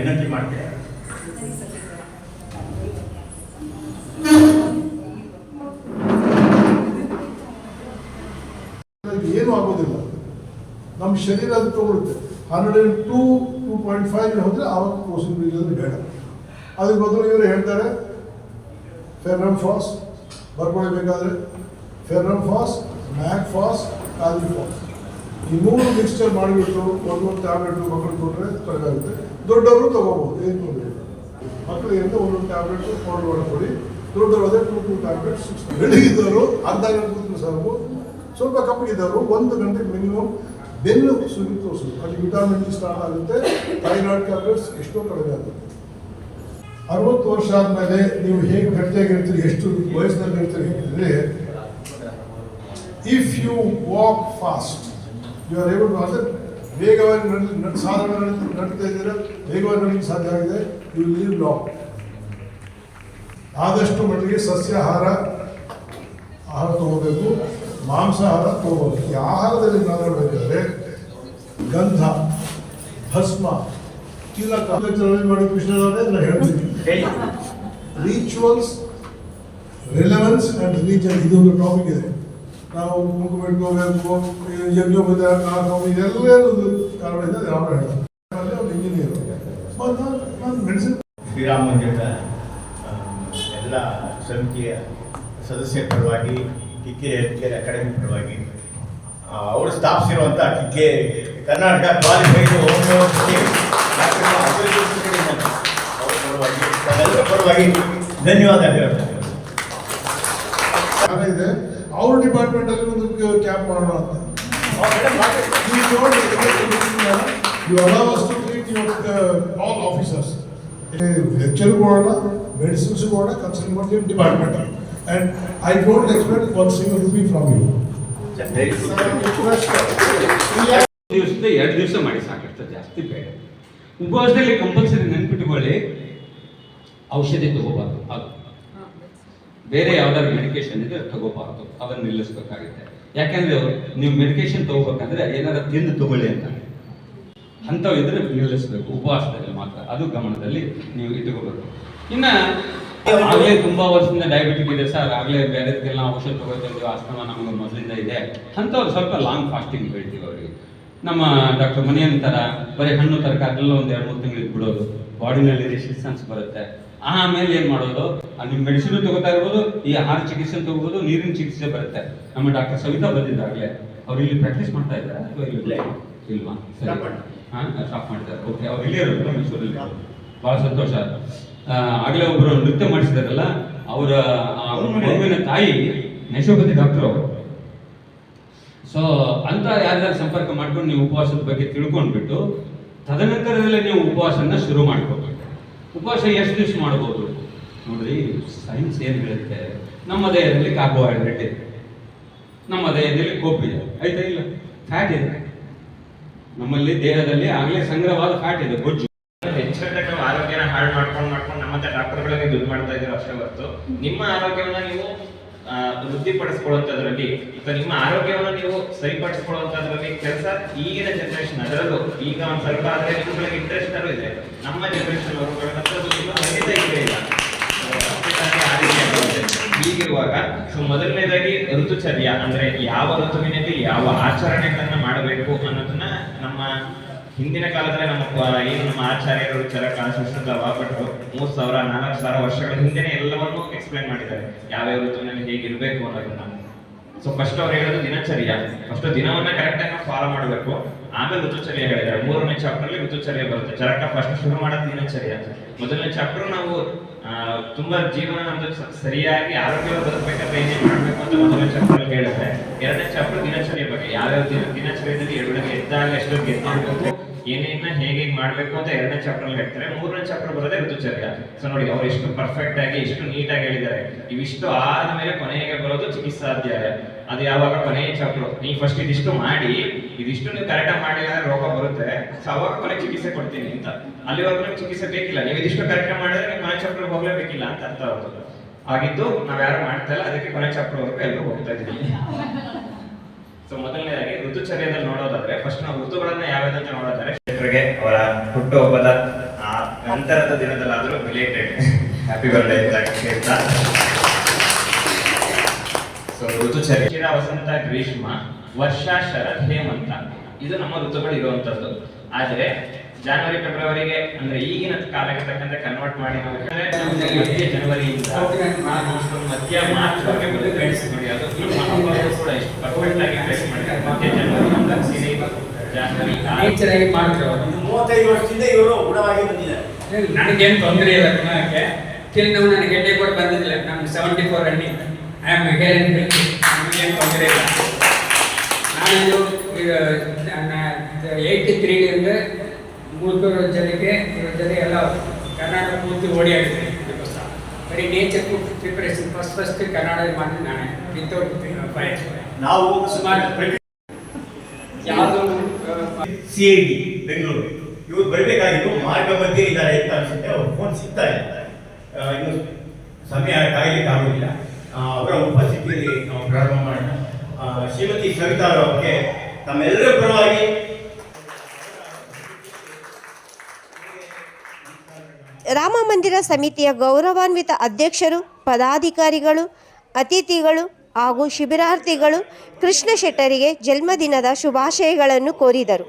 ವಿನಂತಿ ಮಾಡ್ತೇನೆ. ಏನು ಆಗೋದಿಲ್ಲ. ನಮ್ಮ ಶರೀರ ಅದು ತಗೊಳುತ್ತೆ. Hundred two two point five ಹೋದರೆ ಆವಾಗ ಬ್ರಿಡ್ಜ್ ಬೀಜದಲ್ಲಿ ಬೇಡ. ಅದಕ್ಕೆ ಬದಲು ಇವರು ಹೇಳ್ತಾರೆ, ಫೆರ್ರಮ್ ಫಾಸ್, ಬರ್ಕೊಳ್ಬೇಕಾದ್ರೆ ಫೆರ್ರಮ್ ಫಾಸ್, ಮ್ಯಾಕ್ ಫಾಸ್ ಕಾಲಿ ಫಾಸ್. ಈ ಮೂರು ಮಿಕ್ಸ್ಚರ್ ಮಾಡಿಬಿಟ್ಟು ಒಂದೊಂದು ಟ್ಯಾಬ್ಲೆಟ್ ಮಕ್ಕಳು ಕೊಟ್ಟರೆ ಆಗುತ್ತೆ ದೊಡ್ಡವರು ತಗೋಬೋದು, ಏನು ತೊಂದರೆ ಇಲ್ಲ. ಮಕ್ಕಳಿಗೆ ಒಂದೊಂದು ಟ್ಯಾಬ್ಲೆಟ್ ಫೋಲ್ಡ್ ಮಾಡಿಕೊಡಿ ದೊಡ್ಡವರು ಅದೇ ಟೂ ಟೂ ಟ್ಯಾಬ್ಲೆಟ್ ಬೆಳಗಿದ್ದವರು ಅರ್ಧ ಗಂಟೆ ಕೂತ್ರು ಸಾಕು. ಸ್ವಲ್ಪ ಕಪ್ಪಗಿದ್ದವರು ಒಂದು ಗಂಟೆ ಮಿನಿಮಮ್ ಬೆನ್ನು ಸುಗಿ ತೋರಿಸೋದು. ಅಲ್ಲಿ ವಿಟಾಮಿನ್ ಸ್ಟಾರ್ಟ್ ಆಗುತ್ತೆ. ಥೈರಾಯ್ಡ್ ಟ್ಯಾಬ್ಲೆಟ್ಸ್ ಎಷ್ಟೋ ಕಡಿಮೆ ಆಗುತ್ತೆ. ಅರವತ್ತು ವರ್ಷ ಆದಮೇಲೆ ನೀವು ಹೇಗೆ ಗಟ್ಟಿಯಾಗಿರ್ತೀರಿ ಎಷ್ಟು ವಯಸ್ಸಿನಲ್ಲಿ ಇರ್ತೀರಿ if you walk fast you are able ಅಂದರೆ ವೇಗವಾಗಿ ನಡೆ ನಡೆ- ನಡೀತಾ ಇದ್ದೀರಾ? ವೇಗವಾಗಿ ನಡೀಲಿಕ್ಕೆ ಸಾಧ್ಯ ಆಗಿದೆ? ಯು ಲೀವ್ ಲಾಂಗ್ ಆದಷ್ಟು ಮಟ್ಟಿಗೆ ಸಸ್ಯಾಹಾರ ಆಹಾರ ತಗೋಬೇಕು ಮಾಂಸಾಹಾರ ತಗೋಬೇಕು. ಈ ಆಹಾರದಲ್ಲಿ ಮಾತಾಡಬೇಕಾದ್ರೆ ಗಂಧ ಭಸ್ಮ ಇಲ್ಲ ರವಿ ಮಾಡಿ ಕೃಷ್ಣನವರೇ ನಾನು ಹೇಳ್ತೀನಿ. Rituals rituals relevance and religion ಇದೊಂದು ಟಾಪಿಕ್ ಇದೆ. ನಾವು ಕುಂಕುಮ ಇಟ್ಕೋಬೇಕು ಯಜ್ಞೋಪಚಾರ ನಾವು ಇದೆಲ್ಲ ಒಂದು ಕಾರಣ ಇದೆ ಯಾವ ಹೇಳ್ತಾರೆ ಒಂದು ಇಂಜಿನಿಯರ್ ಮತ್ತು ನಾನು ಮೆಡಿಸಿನ್ ಶ್ರೀರಾಮ ಮಂದಿರದ ಎಲ್ಲ ಸಮಿತಿಯ ಸದಸ್ಯರ ಪರವಾಗಿ ಕಿಕ್ಕೇರಿ ಹೆಲ್ತ್ ಅಕಾಡೆಮಿ ಪರವಾಗಿ ಅವರು ಸ್ಥಾಪಿಸಿರುವಂಥ ಕಿಕ್ಕೆ ಕರ್ನಾಟಕ ಕ್ವಾಲಿಫೈಡ್ ಹೋಮಿಯೋಪತಿ ಪರವಾಗಿ ಧನ್ಯವಾದ ಹೇಳ್ತಾರೆ ಇದೆ ಅವ್ರ ಡಿಪಾರ್ಟ್ಮೆಂಟ್ ಅಲ್ಲಿ ಒಂದು ಕ್ಯಾಂಪ್ ಮಾಡೋಣ ಅಂತ you allow us to treat your all officers lecture ಕೊಡೋಣ ಮೆಡಿಸಿನ್ಸ್ ಕೊಡೋಣ ಕನ್ಸಲ್ಟ್ ಮಾಡ್ತೀವಿ department and I don't expect one single rupee from you ದಿವಸದ ಎರಡು ದಿವಸ ಮಾಡಿ ಸಾಕಷ್ಟು ಜಾಸ್ತಿ ಬೇಡ ಉಪವಾಸದಲ್ಲಿ ಕಂಪಲ್ಸರಿ ನೆನ್ಪಿಟ್ಕೊಳ್ಳಿ ಔಷಧಿ ತಗೋಬಾರ್ದು ಅದು ಬೇರೆ ಯಾವ್ದಾದ್ರು ಮೆಡಿಕೇಶನ್ ಇದೆ ತಗೋಬಾರ್ದು. ಅದನ್ನ ನಿಲ್ಲಿಸ್ಬೇಕಾಗುತ್ತೆ. ಯಾಕಂದ್ರೆ ನೀವು ಮೆಡಿಕೇಶನ್ ತಗೋಬೇಕಂದ್ರೆ ಏನಾದ್ರು ತಿಂದು ತಗೊಳ್ಳಿ ಅಂತ. ಅಂಥವು ಇದ್ರೆ ನಿಲ್ಲಿಸ್ಬೇಕು. ಉಪವಾಸದಲ್ಲಿ ಮಾತ್ರ. ಅದು ಗಮನದಲ್ಲಿ ನೀವು ಇಟ್ಕೋಬೇಕು. ಇನ್ನ ಆಗ್ಲೇ ತುಂಬಾ ವರ್ಷದಿಂದ ಡಯಾಬಿಟಿಕ್ ಇದೆ ಸರ್ ಆಗ್ಲೇ ಬೇರೆದಕ್ಕೆಲ್ಲ ಔಷಧ ತಗೋತೀವಿ ಆಸ್ತಮ ನಮ್ಗೆ ಮೊದಲಿಂದ ಇದೆ. ಅಂಥವ್ರು ಸ್ವಲ್ಪ ಲಾಂಗ್ ಫಾಸ್ಟಿಂಗ್ ಹೇಳ್ತೀವಿ ಅವರಿಗೆ. ನಮ್ಮ ಡಾಕ್ಟರ್ ಮನೆಯನ್ ತರ ಬರೀ ಹಣ್ಣು ತರಕಾರಿ ಎಲ್ಲ ಒಂದು ಎರಡು ಮೂರು ತಿಂಗಳಿಗೆ ಬಿಡೋದು. ಬಾಡಿನಲ್ಲಿ ರೆಸಿಸ್ಟೆನ್ಸ್ ಬರುತ್ತೆ. ಆಮೇಲೆ ಏನ್ ಮಾಡೋದು? ನಿಮ್ ಮೆಡಿಸಿನ್ ತಗೋತಾ ಇರ್ಬೋದು ಈ ಆಹಾರ ಚಿಕಿತ್ಸೆ ತಗೋಬೋದು ನೀರಿನ ಚಿಕಿತ್ಸೆ ಬರುತ್ತೆ. ನಮ್ಮ ಡಾಕ್ಟರ್ ಸವಿತಾ ಬಂದಿದ್ದಾಗಲೇ. ಅವ್ರು ಇಲ್ಲಿ ಪ್ರಾಕ್ಟೀಸ್ ಮಾಡ್ತಾ ಇದ್ದಾರೆ ಅಥವಾ ಇಲ್ಲಿ ಇಲ್ವಾ? ಸರಿ. ಹಾಂ ಸ್ಟಾಪ್ ಮಾಡ್ತಾರೆ ಓಕೆ ಅವ್ರು ಇಲ್ಲೇ ಇರೋದು ಮೈಸೂರಲ್ಲಿ ಬಹಳ ಸಂತೋಷ. ಆ, ಆಗ್ಲೇ ಒಬ್ರು ನೃತ್ಯ ಮಾಡಿಸಿದಾರಲ್ಲ ಅವರ ಮಗುವಿನ ತಾಯಿ ನೇಶೋಪತಿ ಡಾಕ್ಟರ್ ಅವರು. ಸೊ ಅಂತ ಯಾರ್ಯಾರು ಸಂಪರ್ಕ ಮಾಡ್ಕೊಂಡು ನೀವು ಉಪವಾಸದ ಬಗ್ಗೆ ತಿಳ್ಕೊಂಡ್ಬಿಟ್ಟು ತದನಂತರದಲ್ಲೇ ನೀವು ಉಪವಾಸನ ಶುರು ಮಾಡ್ಕೋಬೇಕು. ಉಪವಾಸ ಎಷ್ಟು ದಿವಸ ಮಾಡ್ಬೋದು? ನೋಡ್ರಿ ಸೈನ್ಸ್ ಏನು ಹೇಳುತ್ತೆ? ನಮ್ಮ ದೇಹದಲ್ಲಿ ಕಾರ್ಬೋಹೈಡ್ರೇಟ್ ಇದೆ ನಮ್ಮ ದೇಹದಲ್ಲಿ ಕೊಬ್ಬಿದೆ ಆಯ್ತಾ ಇಲ್ಲ? ಫ್ಯಾಟ್ ಇದೆ. ನಮ್ಮಲ್ಲಿ ದೇಹದಲ್ಲಿ ಆಗಲೇ ಸಂಗ್ರಹವಾದ ಫ್ಯಾಟ್ ಇದೆ, ಗೊಜ್ಜು. ಹೆಚ್ಚಾಗಿ ಆರೋಗ್ಯನ ಹಾಳು ಮಾಡ್ಕೊಂಡು ಮಾಡ್ಕೊಂಡು ನಮ್ಮ ಡಾಕ್ಟರ್ಗಳಿಗೆ ದುಡ್ಡು ಮಾಡ್ತಾ ಇದ್ದೀರೋ ಅಷ್ಟೇ ಹೊರತು, ನಿಮ್ಮ ಆರೋಗ್ಯವನ್ನ ನೀವು ವೃದ್ಧಿಪಡಿಸ್ಕೊಳ್ಳುವಂಥದ್ರಲ್ಲಿ ಅಥವಾ ನಿಮ್ಮ ಆರೋಗ್ಯವನ್ನು ನೀವು ಸರಿಪಡಿಸ್ಕೊಳ್ಳುವಂಥದ್ರಲ್ಲಿ ಕೆಲಸ ಈಗಿನ ಜನರೇಷನ್ ಅದರಲ್ಲೂ. ಈಗ ಒಂದು ಸ್ವಲ್ಪ ಆದರೆ ನಿಮ್ಗಳಿಗೆ ಇಂಟ್ರೆಸ್ಟ್ ಇದೆ. ನಮ್ಮ ಜನರೇಷನ್ ಅವರು ಖಂಡಿತ ಇಲ್ಲೇ. ಹೀಗಿರುವಾಗ, ಸೊ ಮೊದಲನೇದಾಗಿ ಋತುಚರ್ಯ ಅಂದ್ರೆ ಯಾವ ಋತುವಿನಲ್ಲಿ ಯಾವ ಆಚರಣೆಗಳನ್ನ ಮಾಡಬೇಕು ಅನ್ನೋದನ್ನ ನಮ್ಮ ಹಿಂದಿನ ಕಾಲದಲ್ಲಿ ನಮ್ಮ ಏನು ನಮ್ಮ ಆಚಾರ್ಯರು ಚರಕ ಸುಶ್ರುತವ ವಾಪಟ್ಟು ಮೂರ್ ಸಾವಿರ, ನಾಲ್ಕು ಸಾವಿರ ವರ್ಷಗಳ ಹಿಂದೆನೆ ಎಲ್ಲವನ್ನೂ ಎಕ್ಸ್ಪ್ಲೈನ್ ಮಾಡಿದ್ದಾರೆ. ಯಾವ್ಯಾವ ಋತುವಿನಲ್ಲಿ ಹೇಗಿರಬೇಕು ಅನ್ನೋದನ್ನ. ಸೊ ಫಸ್ಟ್ ಅವ್ರು ಹೇಳೋದು ದಿನಚರ್ಯ. ಫಸ್ಟ್ ದಿನವನ್ನ ಕರೆಕ್ಟ್ ಆಗಿ ಫಾಲೋ ಮಾಡಬೇಕು. ಆಮೇಲೆ ಋತುಚರ್ಯ ಹೇಳಿದ್ದಾರೆ. ಮೂರನೇ ಚಾಪ್ಟರ್ ಅಲ್ಲಿ ಋತುಚರ್ಯ ಬರುತ್ತೆ. ಚರಕ ಫಸ್ಟ್ ಶುರು ಮಾಡೋದು ದಿನಚರ್ಯ. ಮೊದಲನೇ ಚಾಪ್ಟರ್ ನಾವು ತುಂಬಾ ಜೀವನ ನಮ್ದು ಸರಿಯಾಗಿ ಆರೋಗ್ಯವಾಗಿ ಬದುಕಬೇಕಾದ್ರೆ ಏನೇ ಮಾಡ್ಬೇಕು ಅಂತ ಮೊದಲನೇ ಚಾಪ್ಟರ್ ಹೇಳುತ್ತೆ ಎರಡನೇ ಚಾಪ್ಟರ್ ದಿನಚರ್ಯ ಬಗ್ಗೆ. ಯಾವ್ಯಾವ ದಿನ ದಿನಚರ್ಯದಲ್ಲಿ ಎರಡನೇ ಎದ್ದಾಗ ಎಷ್ಟೊತ್ತಿಗೆ ಎದ್ದೇಳ್ಬೇಕು ಏನೇನ ಹೇಗೆ ಮಾಡ್ಬೇಕು ಅಂತ ಎರಡನೇ ಚಾಪ್ಟರ್ ಅಲ್ಲಿ ಹೇಳ್ತಾರೆ. ಮೂರನೇ ಚಾಪ್ಟರ್ ಬರೋದೇ ಋತುಚರ್ಯ. ಸೊ ನೋಡಿ, ಅವ್ರು ಎಷ್ಟು ಪರ್ಫೆಕ್ಟ್ ಆಗಿ, ಎಷ್ಟು ನೀಟಾಗಿ ಹೇಳಿದ್ದಾರೆ. ಇವಿಷ್ಟು ಆದ್ಮೇಲೆ ಕೊನೆಗೆ ಬರೋದು ಚಿಕಿತ್ಸಾಧ್ಯಾಯ. ಅದು ಯಾವಾಗ? ಕೊನೆಯ ಚಾಪ್ಟರ್ ನೀವು ಫಸ್ಟ್ ಇದಿಷ್ಟು ಮಾಡಿ, ಇದಿಷ್ಟು ನೀವು ಕರೆಕ್ಟಾಗಿ ಮಾಡಿಲ್ಲ ಅಂದ್ರೆ ರೋಗ ಬರುತ್ತೆ. ಸೊ ಅವಾಗ ಕೊನೆ ಚಿಕಿತ್ಸೆ ಕೊಡ್ತೀನಿ ಅಂತ. ಅಲ್ಲಿವರೆಗೂ ನಿಮ್ಗೆ ಚಿಕಿತ್ಸೆ ಬೇಕಿಲ್ಲ. ನೀವು ಇದಿಷ್ಟು ಕರೆಕ್ಟ್ ಮಾಡಿದ್ರೆ ನೀವು ಕೊನೆ ಚಾಪ್ಟರ್ ಹೋಗ್ಲೇಬೇಕಿಲ್ಲ ಅಂತ ಅರ್ಥ ಆಗುತ್ತೆ ಆಗಿದ್ದು ನಾವ್ ಯಾರು ಮಾಡ್ತಾ ಇಲ್ಲ, ಅದಕ್ಕೆ ಕೊನೆ ಚಾಪ್ಟರ್ ಎಲ್ಲರೂ ಹೋಗ್ತಾ ಇದ್ದೀನಿ ಸೊ ಮೊದಲನೇದಾಗಿ ಋತುಚರ್ಯದಲ್ಲಿ ನೋಡೋದಾದ್ರೆ ಫಸ್ಟ್ ನಾವು ಋತುಗಳನ್ನ ಯಾವ್ಯಾವ್ದಂತ ನೋಡೋದಾದ್ರೆ ಕ್ಷೇತ್ರಕ್ಕೆ ಅವರ ಹುಟ್ಟುಹಬ್ಬದ ನಂತರದ ದಿನದಲ್ಲಾದರೂ ರಿಲೇಟೆಡ್ ಹ್ಯಾಪಿ ಬರ್ಡೇ ಅಂತ ಸೊ ಋತುಚರಿ. ವಸಂತ, ಗ್ರೀಷ್ಮ, ವರ್ಷ, ಶರತ್, ಹೇಮಂತ, ಇದು ನಮ್ಮ ಋತುಗಳು ಇರುವಂತದ್ದು ಆದ್ರೆ, ಜಾನ್ವರಿ ಫೆಬ್ರವರಿಗೆ, ಅಂದ್ರೆ ಈಗಿನ ಕಾಲಕ್ಕೆ ತಕ್ಕಂತೆ ಕನ್ವರ್ಟ್ ಮಾಡಿ ಜನವರಿಯಿಂದ ಮಧ್ಯ ಮಾರ್ಚ್ ಬಗ್ಗೆ ನೋಡಿ, ಅದು ಕೂಡ ಎಷ್ಟು ಪರ್ಫೆಕ್ಟ್ ಆಗಿ ಮಧ್ಯ ಜಾನ್ವರಿ. ನೇಚರ್ ಆಗಿ ಮಾಡ್ತಿರೋದು ಮೂವತ್ತೈದು ವರ್ಷದಿಂದ ಇವರು ಗುಣವಾಗಿ ಬಂದಿದ್ದಾರೆ ನನಗೇನು ತೊಂದರೆ ಇಲ್ಲ ಗುಣಕ್ಕೆ ಟಿಲ್ ನಾವು ನನಗೆ ಎಣ್ಣೆ ಕೂಡ ಬಂದಿಲ್ಲ ನಮ್ಗೆ seventy four running I am here ನನಗೇನು ತೊಂದರೆ ಇಲ್ಲ ನಾನು ಈಗ ಏಯ್ಟಿ ತ್ರೀಲಿಂದ ಮೂಲ್ಕೂರು ಜನಕ್ಕೆ ಇವ್ರ ಜೊತೆ ಎಲ್ಲ ಕರ್ನಾಟಕ ಪೂರ್ತಿ ಓಡಿಯಾಡಿದೆ ಇದಕ್ಕೋಸ್ಕರ ಬರೀ nature preparation first first Kannada ಮಾಡಿದ್ದು ನಾನೇ ವಿತೌಟ್ ಫೈರ್ ನಾವು ಸುಮಾರು ಯಾವುದು ಸಿ ಐ ಡಿ ಬೆಂಗಳೂರು ಇವ್ರು ಬರಬೇಕಾಗಿತ್ತು ಮಾರ್ಗ ಮಧ್ಯೆ ಇದ್ದಾರೆ ಅಂತ ಅನ್ಸುತ್ತೆ ಅವ್ರ ಫೋನ್ ಸಿಗ್ತಾ ಇಲ್ಲ. ಇನ್ನು ಸಮಯ ಕಾಯಲಿಕ್ಕೆ ಆಗೋದಿಲ್ಲ. ಅವರ ಉಪಸ್ಥಿತಿಯಲ್ಲಿ ನಾವು ಪ್ರಾರಂಭ ಮಾಡೋಣ. ಶ್ರೀಮತಿ ಸವಿತಾ ಅವರಿಗೆ ತಮ್ಮೆಲ್ಲರ ಪರವಾಗಿ ರಾಮ ಮಂದಿರ ಸಮಿತಿಯ ಗೌರವಾನ್ವಿತ ಅಧ್ಯಕ್ಷರು ಪದಾಧಿಕಾರಿಗಳು ಅತಿಥಿಗಳು ಹಾಗೂ ಶಿಬಿರಾರ್ಥಿಗಳು ಕೃಷ್ಣ ಶೆಟ್ಟರಿಗೆ ಜನ್ಮದಿನದ ಶುಭಾಶಯಗಳನ್ನು ಕೋರಿದರು.